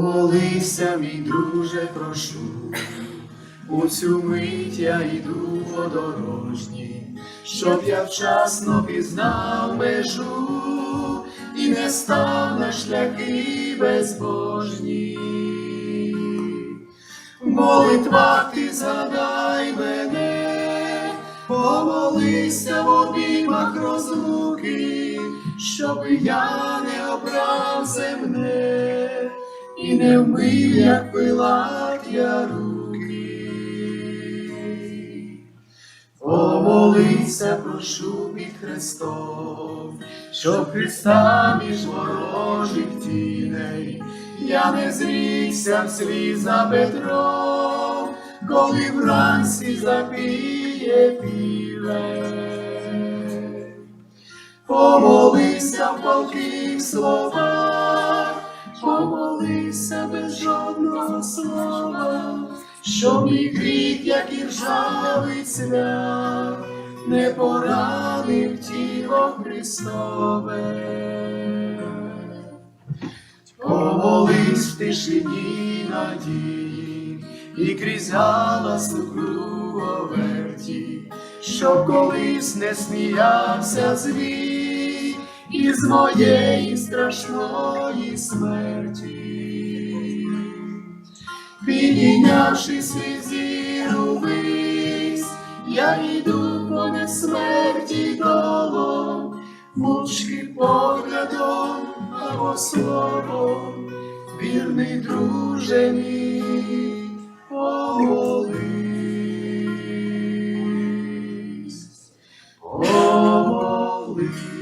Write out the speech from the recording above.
Помолися, мій друже, прошу, у цю мить я йду подорожні, щоб я вчасно пізнав межу і не став на шляхи безбожні. В молитвах ти згадай мене, помолися в обіймах розлуки, щоб я не обрав земне і не вмив, як пилак я руки. Помолися, прошу під Христом, щоб Христа між ворожих тіней я не зрікся вслід за Петром, коли вранці запіє півень. Помолися в палких словах, помолися без жодного слова, щоб мій гріх, як і ржавий цвях, не поранив тіло Христове. Помолись в тишині надії і крізь галас у круговерті, щоб колись не сміявся звій із моєї страшної смерті підійнявши свій зір увись, я йду понад смерті долом, мовчки поглядом або словом, вірний друже мій, помолись. Holy.